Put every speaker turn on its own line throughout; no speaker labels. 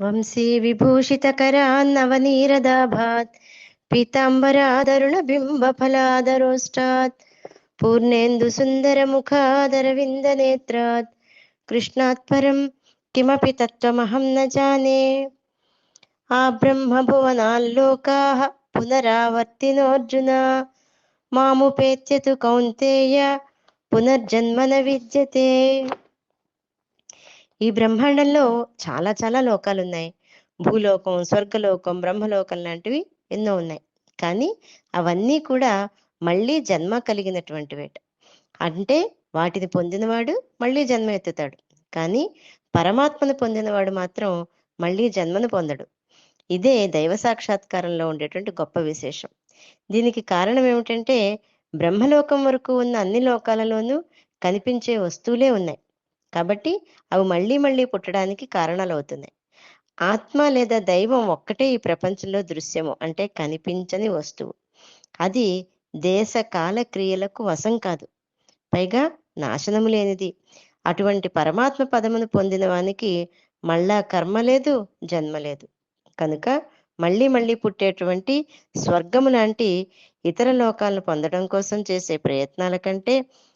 వంశీ విభూషితకరాన్నవనీరదాభాత్ పీతాంబరాదరుణబింబఫలాదరోష్టాత్ పూర్ణేందు సుందరముఖాదరవిందనేత్రాత్ కృష్ణాత్ పరం కిమపి తత్వమహం న జానే. ఆ బ్రహ్మభువనాల్లోకా పునరావర్తినోర్జున మాముపేత్యతు కౌంతేయ పునర్జన్మన విద్యతే. ఈ బ్రహ్మాండంలో చాలా చాలా లోకాలు ఉన్నాయి భూలోకం స్వర్గలోకం బ్రహ్మలోకం లాంటివి ఎన్నో ఉన్నాయి. కానీ అవన్నీ కూడా మళ్ళీ జన్మ కలిగినటువంటివేట అంటే వాటిని పొందినవాడు మళ్ళీ జన్మ ఎత్తుతాడు. కానీ పరమాత్మను పొందినవాడు మాత్రం మళ్ళీ జన్మను పొందడు. ఇదే దైవ సాక్షాత్కారంలో ఉండేటువంటి గొప్ప విశేషం. దీనికి కారణం ఏమిటంటే బ్రహ్మలోకం వరకు ఉన్న అన్ని లోకాలలోనూ కనిపించే వస్తువులే ఉన్నాయి. కాబట్టి అవి మళ్ళీ మళ్ళీ పుట్టడానికి కారణాలు అవుతున్నాయి ఆత్మ లేదా దైవం ఒక్కటే ఈ ప్రపంచంలో దృశ్యము అంటే కనిపించని వస్తువు. అది దేశ కాల క్రియలకు వశం కాదు పైగా నాశనము లేనిది. అటువంటి పరమాత్మ పదమును పొందిన వానికి మళ్ళా కర్మ లేదు జన్మ లేదు. కనుక మళ్ళీ మళ్ళీ పుట్టేటువంటి స్వర్గము లాంటి ఇతర లోకాలను పొందడం కోసం చేసే ప్రయత్నాల కంటే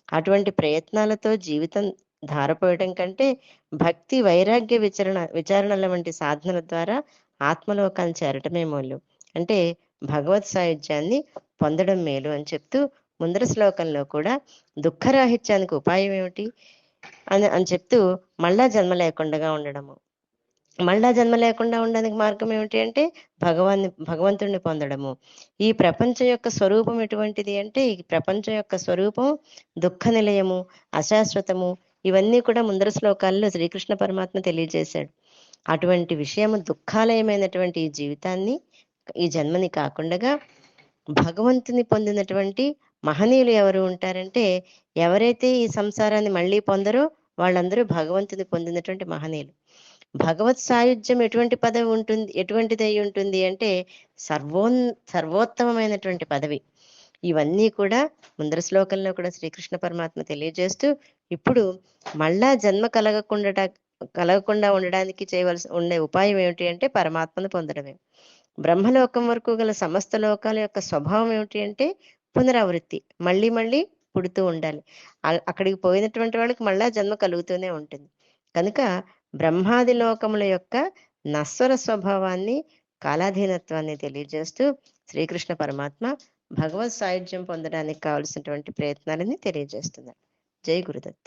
అటువంటి ప్రయత్నాలతో జీవితం ధారపోయడం కంటే భక్తి వైరాగ్య విచరణ విచారణల వంటి సాధనల ద్వారా ఆత్మలోకాన్ని చేరటమే మేలు. అంటే భగవత్ సాయుధ్యాన్ని పొందడం మేలు అని చెప్తూ ముందర శ్లోకంలో కూడా దుఃఖరాహిత్యానికి ఉపాయం ఏమిటి అని అని చెప్తూ మళ్ళా జన్మ లేకుండా ఉండడము. మళ్ళా జన్మ లేకుండా ఉండడానికి మార్గం ఏమిటి అంటే భగవాన్ భగవంతుడిని పొందడము. ఈ ప్రపంచం యొక్క స్వరూపం ఎటువంటిది అంటే ఈ ప్రపంచం యొక్క స్వరూపం దుఃఖ నిలయము అశాశ్వతము ఇవన్నీ కూడా ముందర శ్లోకాల్లో శ్రీకృష్ణ పరమాత్మ తెలియజేశాడు. అటువంటి విషయము దుఃఖాలయమైనటువంటి ఈ జీవితాన్ని ఈ జన్మని కాకుండా భగవంతుని పొందినటువంటి మహనీయులు ఎవరు ఉంటారంటే ఎవరైతే ఈ సంసారాన్ని మళ్ళీ పొందరో వాళ్ళందరూ భగవంతుని పొందినటువంటి మహనీయులు. భగవత్ సాయుధ్యం ఎటువంటి పదవి ఉంటుంది ఎటువంటిది అయి ఉంటుంది అంటే సర్వోన్ సర్వోత్తమమైనటువంటి పదవి. ఇవన్నీ కూడా ముందర శ్లోకంలో కూడా శ్రీకృష్ణ పరమాత్మ తెలియజేస్తూ ఇప్పుడు మళ్ళా జన్మ కలగకుండా కలగకుండా ఉండడానికి చేయవలసి ఉండే ఉపాయం ఏమిటి అంటే పరమాత్మను పొందడమే. బ్రహ్మలోకం వరకు గల సమస్త లోకాల యొక్క స్వభావం ఏమిటి అంటే పునరావృత్తి. మళ్ళీ మళ్ళీ పుడుతూ ఉండాలి. అక్కడికి పోయినటువంటి వాళ్ళకి మళ్ళా జన్మ కలుగుతూనే ఉంటుంది. కనుక బ్రహ్మాది లోకముల యొక్క నశ్వర స్వభావాన్ని కాలాధీనత్వాన్ని తెలియజేస్తూ శ్రీకృష్ణ పరమాత్మ భగవత్ సాయుధ్యం పొందడానికి కావలసినటువంటి ప్రయత్నాలని తెలియజేస్తున్నారు జై గురుదత్త.